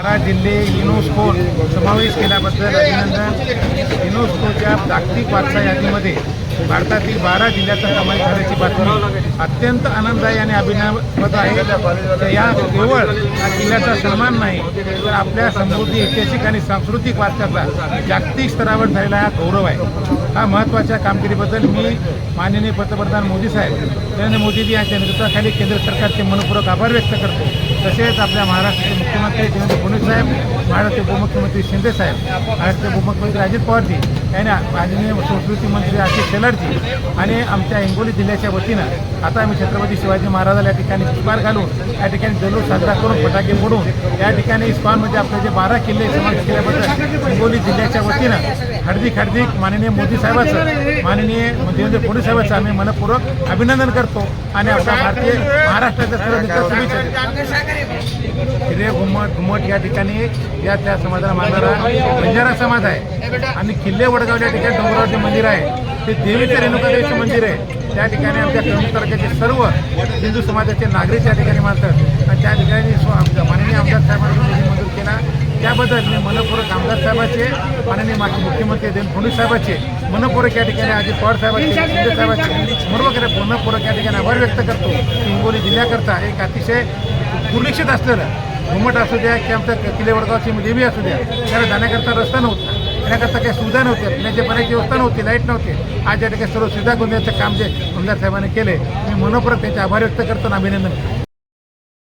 बारा जिल्हे युनेस्को समावेश केल्याबद्दल अभिनंदन. युनेस्कोच्या जागतिक वारसा यादीमध्ये भारतातील बारा जिल्ह्याचा समावेश झाल्याची बातमी अत्यंत आनंददायी आणि अभिनवद आहे. तर या केवळ जिल्ह्याचा सन्मान नाही तर आपल्या समृद्धी ऐतिहासिक आणि सांस्कृतिक वारशाचा जागतिक स्तरावर झालेला हा गौरव आहे. हा महत्त्वाच्या कामगिरीबद्दल मी माननीय पंतप्रधान मोदी साहेब नरेंद्र मोदीजी यांच्या नेतृत्वाखाली केंद्र सरकारचे मनपूर्वक आभार व्यक्त करतो. तसेच आपल्या महाराष्ट्राचे मुख्यमंत्री देवेंद्र फडणवीस साहेब महाराष्ट्राचे उपमुख्यमंत्री शिंदे साहेब महाराष्ट्राचे उपमुख्यमंत्री अजित पवारजी यांनी माननीय संस्कृती मंत्री आशिष शेलारजी आणि आमच्या हिंगोली जिल्ह्याच्या वतीनं आता आम्ही छत्रपती शिवाजी महाराजाला या ठिकाणी पुष्पार घालून या ठिकाणी जल्लोष साजरा करून फटाके फोडून या ठिकाणी इस्कॉनमध्ये म्हणजे आपले जे बारा किल्ले समावेश केल्याबद्दल हिंगोली जिल्ह्याच्या वतीनं हार्दिक हार्दिक माननीय मोदी साहेबांचं माननीय म्हणजे म्हणजे देवेंद्र फडणवीस साहेबांचं आम्ही मनपूर्वक अभिनंदन करतो आणि आपल्या भारतीय महाराष्ट्राच्या सर्व मित्र घुमट घुमट या ठिकाणी या त्या समाजाला मानणारा बंजारा समाज आहे. आणि किल्ले वडगाव या ठिकाणी डोंगरावरचे मंदिर आहे. ते देवीचे रेणुकादेवीचे मंदिर आहे. त्या ठिकाणी आमच्या कळंब तालुक्याचे सर्व हिंदू समाजाचे नागरिक त्या ठिकाणी मानतात. आणि त्या ठिकाणी आमच्या माननीय आमदार साहेबांनी मंजूर केला. त्याबद्दल मी मनपूर्वक आमदार साहेबाचे माननीय माजी मुख्यमंत्री देवेंद्र फडणवीस साहेबाचे मनपूर्वक या ठिकाणी अजित पवार साहेबांचे शिंदे साहेबांचे मनपूर्वक मनपूर्वक या ठिकाणी आभार व्यक्त करतो. हिंगोली जिल्ह्याकरता एक अतिशय दुर्लक्षित असलेलं घुमट असू द्या की आमच्या किल्लेवडगावची देवी असू द्या. त्याला जाण्याकरता रस्ता नव्हता. येण्याकरता काही सुविधा नव्हत्या. पिण्याची पाण्याची व्यवस्था नव्हती लाइट नव्हती. आज या ठिकाणी सर्व सुविधा करून काम जे आमदार साहेबांनी केले मी मनोपरत त्यांचे आभार व्यक्त करतो अभिनंदन करतो.